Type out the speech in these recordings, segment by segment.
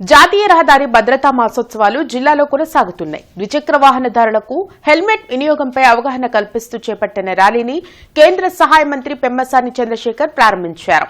జాతీయ రహదారి భద్రతా మాసోత్సవాలు జిల్లాలో కొనసాగుతున్నాయి. ద్విచక్ర వాహనదారులకు హెల్మెట్ వినియోగంపై అవగాహన కల్పిస్తూ చేపట్టిన ర్యాలీని కేంద్ర సహాయ మంత్రి పెమ్మసాని చంద్రశేఖర్ ప్రారంభించారు.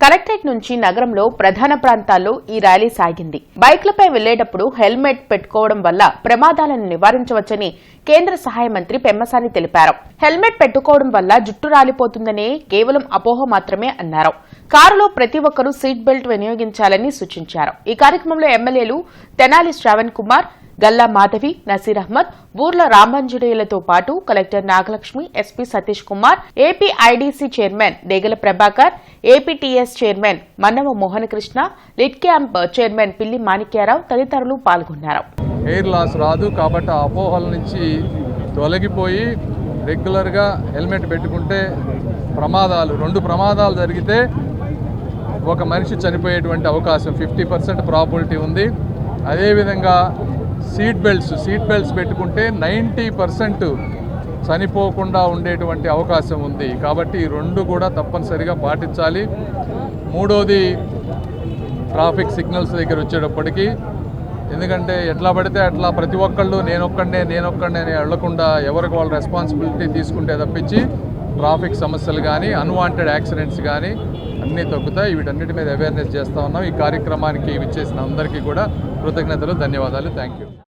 కలెక్టరేట్ నుంచి నగరంలో ప్రధాన ప్రాంతాల్లో ఈ ర్యాలీ సాగింది. బైక్లపై వెళ్ళేటప్పుడు హెల్మెట్ పెట్టుకోవడం వల్ల ప్రమాదాలను నివారించవచ్చని కేంద్ర సహాయ మంత్రి పెమ్మసాని తెలిపారు. హెల్మెట్ పెట్టుకోవడం వల్ల జుట్టు రాలిపోతుందనే కేవలం అపోహ మాత్రమే అన్నారు. కారులో ప్రతి ఒక్కరూ సీట్ బెల్ట్ వినియోగించాలని సూచించారు. ఈ కార్యక్రమంలో ఎమ్మెల్యేలు తెనాలి శ్రావణ్ కుమార్ గల్లా మాధవి నసీర్ అహ్మద్ బూర్ల రామంజుడేయులతో పాటు collector Nagalakshmi SP Satish Kumar AP IDC chairman Degala Prabhakar APTS chairman Mannava Mohanakrishna LIDCAP chairman Pilli Manikyarao తదితరులు పాల్గొన్నారు. ఎయిర్ లాస్ రాదు కాబట్టి ఆ అపోహల నుంచి తొలగిపోయి రెగ్యులర్గా హెల్మెట్ పెట్టుకుంటే ప్రమాదాలు రెండు ప్రమాదాలు జరిగితే ఒక మనిషి చనిపోయేటువంటి అవకాశం ఫిఫ్టీ పర్సెంట్ ప్రాబిలిటీ ఉంది. అదేవిధంగా సీట్ బెల్ట్స్ సీట్ బెల్ట్స్ పెట్టుకుంటే నైంటీ పర్సెంట్ చనిపోకుండా ఉండేటువంటి అవకాశం ఉంది. కాబట్టి ఈ రెండు కూడా తప్పనిసరిగా పాటించాలి. మూడోది ట్రాఫిక్ సిగ్నల్స్ దగ్గర వచ్చేటప్పటికీ ఎందుకంటే ఎట్లా పడితే అట్లా ప్రతి ఒక్కళ్ళు నేనొక్కడే నేనొక్కడే అని వెళ్ళకుండా ఎవరికి వాళ్ళ రెస్పాన్సిబిలిటీ తీసుకుంటే తప్పించి ట్రాఫిక్ సమస్యలు కానీ అన్వాంటెడ్ యాక్సిడెంట్స్ కానీ అన్నీ తగ్గుతాయి. వీటన్నిటి మీద అవేర్నెస్ చేస్తూ ఉన్నాం. ఈ కార్యక్రమానికి విచ్చేసిన అందరికీ కూడా కృతజ్ఞతలు ధన్యవాదాలు. Thank you